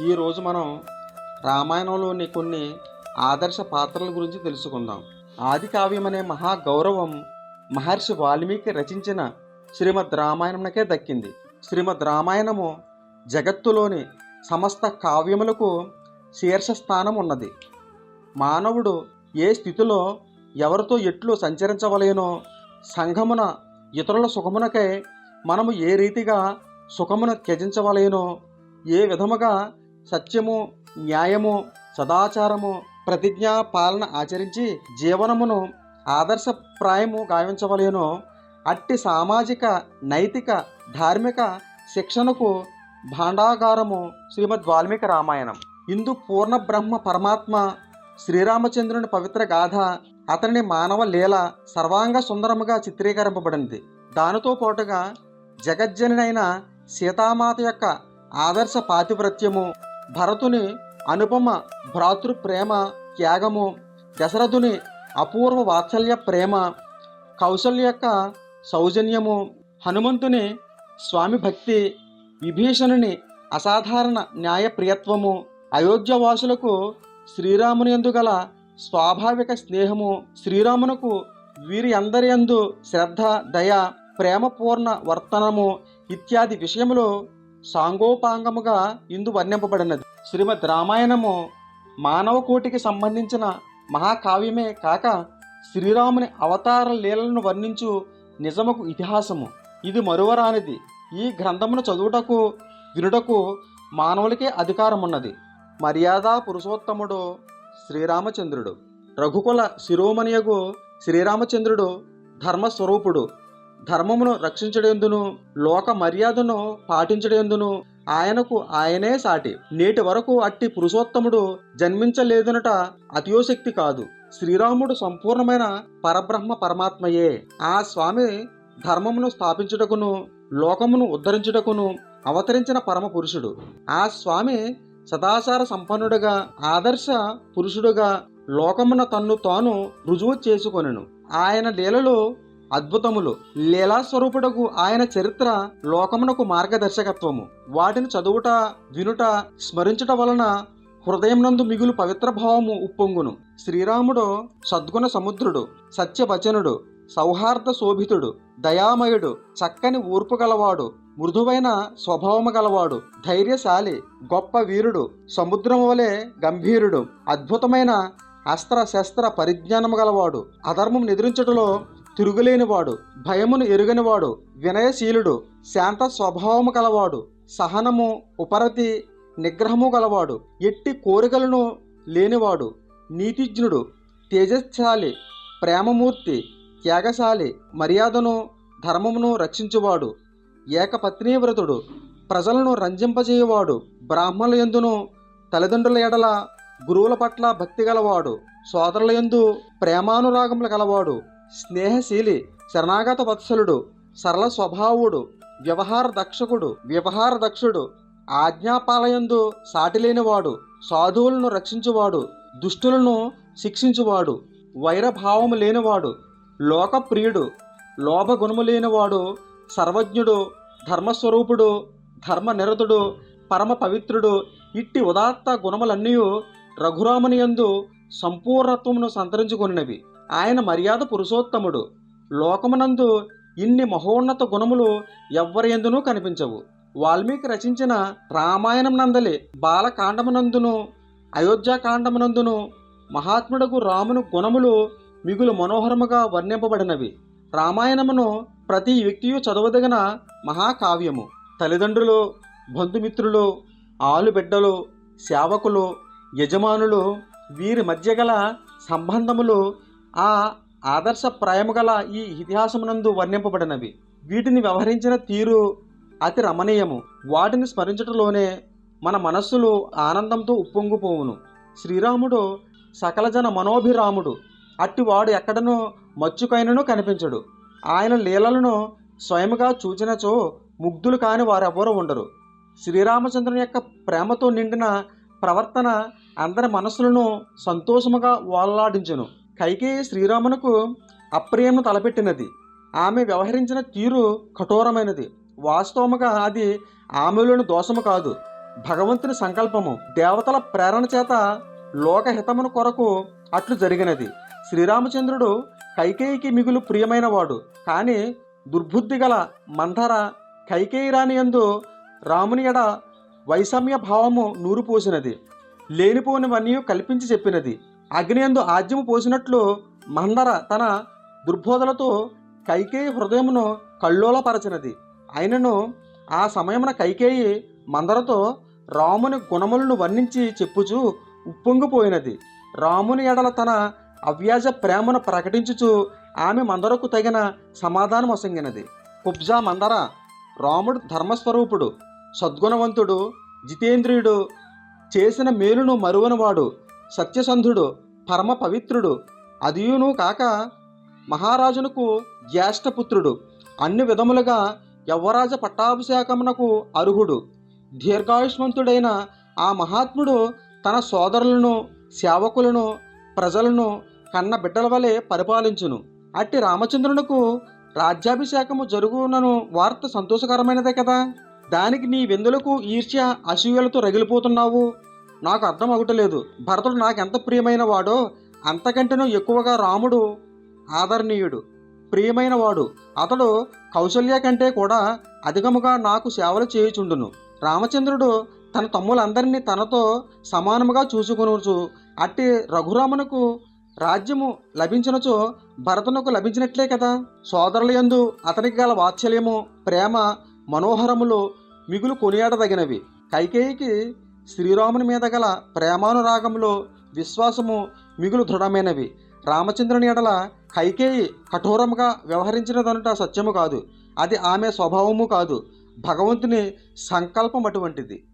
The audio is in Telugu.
ఈరోజు మనం రామాయణంలోని కొన్ని ఆదర్శ పాత్రల గురించి తెలుసుకుందాం. ఆది కావ్యం అనే మహా గౌరవం మహర్షి వాల్మీకి రచించిన శ్రీమద్ రామాయణంకే దక్కింది. శ్రీమద్ రామాయణము జగత్తులోని సమస్త కావ్యములకు శీర్షస్థానం ఉన్నది. మానవుడు ఏ స్థితిలో ఎవరితో ఎట్లు సంచరించవలేనో సంఘమున ఇతరుల సుఖమునకై మనము ఏ రీతిగా సుఖమున త్యజించవలేనో ఏ విధముగా సత్యము న్యాయము సదాచారము ప్రతిజ్ఞా పాలన ఆచరించి జీవనమును ఆదర్శప్రాయము గావించవలేనో. అట్టి సామాజిక నైతిక ధార్మిక శిక్షణకు భాండాగారము శ్రీమద్ వాల్మీకి రామాయణం. ఇందు పూర్ణ బ్రహ్మ పరమాత్మ శ్రీరామచంద్రుని పవిత్ర గాథ అతని మానవ లీల సర్వాంగ సుందరముగా చిత్రీకరింపబడింది. దానితో పాటుగా జగజ్జనైన సీతామాత యొక్క ఆదర్శ పాతివ్రత్యము భరతుని అనుపమ భ్రాతృ ప్రేమ త్యాగము దశరథుని అపూర్వ వాత్సల్య ప్రేమ కౌశల్య యొక్క సౌజన్యము హనుమంతుని స్వామి భక్తి విభీషణుని అసాధారణ న్యాయప్రియత్వము అయోధ్యవాసులకు శ్రీరాముని యందు గల స్వాభావిక స్నేహము శ్రీరామునకు వీరి అందరి యందు శ్రద్ధ దయ ప్రేమపూర్ణ వర్తనము ఇత్యాది విషయములో సాంగోపాంగముగా ఇందు వర్ణింపబడినది. శ్రీమద్ రామాయణము మానవ కోటికి సంబంధించిన మహాకావ్యమే కాక శ్రీరాముని అవతార లీలలను వర్ణించు నిజముకు ఇతిహాసము. ఇది మరువరానిది. ఈ గ్రంథమును చదువుటకు వినుటకు మానవులకే అధికారం ఉన్నది మర్యాద పురుషోత్తముడు శ్రీరామచంద్రుడు. రఘుకుల శిరోమణియగు శ్రీరామచంద్రుడు ధర్మస్వరూపుడు. ధర్మమును రక్షించడేందును లోక మర్యాదను పాటించడేందును ఆయనకు ఆయనే సాటి. నేటి వరకు అట్టి పురుషోత్తముడు జన్మించలేదనట అతియోశక్తి కాదు. శ్రీరాముడు సంపూర్ణమైన పరబ్రహ్మ పరమాత్మయే. ఆ స్వామి ధర్మమును స్థాపించుటకును లోకమును ఉద్ధరించుటకును అవతరించిన పరమ పురుషుడు. ఆ స్వామి సదాచార సంపన్నుడుగా ఆదర్శ పురుషుడుగా లోకమున తన్ను తాను రుజువు చేసుకొనెను. ఆయన లీలలో అద్భుతములు లీలాస్వరూపుడకు ఆయన చరిత్ర లోకమునకు మార్గదర్శకత్వము. వాటిని చదువుట వినుట స్మరించుట వలన హృదయం నందు మిగులు పవిత్ర భావము ఉప్పొంగును. శ్రీరాముడు సద్గుణ సముద్రుడు సత్యవచనుడు సౌహార్ద శోభితుడు దయామయుడు చక్కని ఊర్పు గలవాడు మృదువైన స్వభావము గలవాడు ధైర్యశాలి గొప్ప వీరుడు సముద్రము వలె గంభీరుడు అద్భుతమైన అస్త్ర శస్త్ర పరిజ్ఞానము గలవాడు అధర్మం నిద్రించటలో తిరుగులేనివాడు భయమును ఎరుగనివాడు వినయశీలుడు శాంత స్వభావము గలవాడు సహనము ఉపరతి నిగ్రహము గలవాడు ఎట్టి కోరికలను లేనివాడు నీతిజ్ఞుడు తేజశాలి ప్రేమమూర్తి త్యాగశాలి మర్యాదను ధర్మమును రక్షించువాడు ఏకపత్నీవ్రతుడు ప్రజలను రంజింపజేయవాడు బ్రాహ్మణుల ఎందును తల్లిదండ్రుల ఎడల గురువుల పట్ల భక్తి గలవాడు సోదరుల యందు ప్రేమానురాగములు గలవాడు స్నేహశీలి శరణాగత వత్సలుడు సరళ స్వభావుడు వ్యవహార దక్షకుడు వ్యవహార దక్షుడు ఆజ్ఞాపాలయందు సాటిలేనివాడు సాధువులను రక్షించువాడు దుష్టులను శిక్షించువాడు వైరభావము లేనివాడు లోకప్రియుడు లోభగుణము లేనివాడు సర్వజ్ఞుడు ధర్మస్వరూపుడు ధర్మనిరతుడు పరమ పవిత్రుడు ఇట్టి ఉదాత్త గుణములన్నీ రఘురాముని యందు సంపూర్ణత్వమును సంతరించుకొనినవి. ఆయన మర్యాద పురుషోత్తముడు. లోకమునందు ఇన్ని మహోన్నత గుణములు ఎవ్వరి ఎందునూ కనిపించవు. వాల్మీకి రచించిన రామాయణం నందలి బాలకాండమునందును అయోధ్యాకాండమునందును మహాత్ముడకు రాముని గుణములు మిగులు మనోహరముగా వర్ణింపబడినవి. రామాయణమును ప్రతి వ్యక్తియు చదవదగిన మహాకావ్యము. తల్లిదండ్రులు బంధుమిత్రులు ఆలుబిడ్డలు సేవకులు యజమానులు వీరి మధ్య గల సంబంధములు ఆ ఆదర్శప్రాయము గల ఈ ఇతిహాసమునందు వర్ణింపబడినవి. వీటిని వ్యవహరించిన తీరు అతి రమణీయము. వాటిని స్మరించటంలోనే మన మనస్సులు ఆనందంతో ఉప్పొంగిపోవును. శ్రీరాముడు సకలజన మనోభిరాముడు. అట్టివాడు ఎక్కడనో మచ్చుకైనను కనిపించడు. ఆయన లీలలను స్వయముగా చూచినచో ముగ్ధులు కాని వారెవ్వరూ ఉండరు. శ్రీరామచంద్రుని యొక్క ప్రేమతో నిండిన ప్రవర్తన అందరి మనస్సులను సంతోషముగా ఓలలాడించెను కైకేయి శ్రీరామునకు అప్రేమను తలపెట్టినది. ఆమె వ్యవహరించిన తీరు కఠోరమైనది. వాస్తవముగా అది ఆమెలోని దోషము కాదు. భగవంతుని సంకల్పము దేవతల ప్రేరణ చేత లోకహితమును కొరకు అట్లు జరిగినది. శ్రీరామచంద్రుడు కైకేయికి మిగులు ప్రియమైనవాడు. కానీ దుర్బుద్ధి గల మంధర కైకేయి రాని యందు రాముని ఎడ వైషమ్య భావము నూరు పోసినది. లేనిపోనివన్నీ కల్పించి చెప్పినది. అగ్నియందు ఆజ్యము పోసినట్లు మందర తన దుర్బోధలతో కైకేయి హృదయమును కల్లోలపరచినది ఆయనను ఆ సమయమున కైకేయి మందరతో రాముని గుణములను వర్ణించి చెప్పుచూ ఉప్పొంగిపోయినది. రాముని ఎడల తన అవ్యాజ ప్రేమను ప్రకటించుచు ఆమె మందరకు తగిన సమాధానం వసంగినది కుబ్జా మందర రాముడు ధర్మస్వరూపుడు సద్గుణవంతుడు జితేంద్రియుడు చేసిన మేలును మరువనివాడు. సత్యసంధుడు పరమ పవిత్రుడు. అదియును కాక మహారాజునకు జ్యేష్ఠపుత్రుడు అన్ని విధములుగా యవ్వరాజ పట్టాభిషేకమునకు అర్హుడు. దీర్ఘాయుష్మంతుడైన ఆ మహాత్ముడు తన సోదరులను సేవకులను ప్రజలను కన్న బిడ్డల వలె పరిపాలించును. అట్టి రామచంద్రునకు రాజ్యాభిషేకము జరుగునను వార్త సంతోషకరమైనదే కదా? దానికి నీ వెందులకు ఈర్ష్య అసూయలతో రగిలిపోతున్నావు. నాకు అర్థం అవటలేదు భరతుడు నాకెంత ప్రియమైన వాడో అంతకంటేనూ ఎక్కువగా రాముడు ఆదరణీయుడు ప్రియమైన వాడు అతడు కౌశల్య కంటే కూడా అధికముగా నాకు సేవలు చేయుచుండును. రామచంద్రుడు తన తమ్ములందరినీ తనతో సమానముగా చూసుకొనుచు అట్టి రఘురామునకు రాజ్యము లభించినచో భరతునకు లభించినట్లే కదా? సోదరుల యందు అతనికి గల వాత్సల్యము ప్రేమ మనోహరములు మిగులు కొనియాడదగినవి. కైకేయికి శ్రీరాముని మీద గల ప్రేమానురాగంలో విశ్వాసము మిగులు దృఢమైనవి. రామచంద్రుని ఎడల కైకేయి కఠోరముగా వ్యవహరించినదనుట సత్యము కాదు. అది ఆమె స్వభావము కాదు. భగవంతుని సంకల్పం అటువంటిది.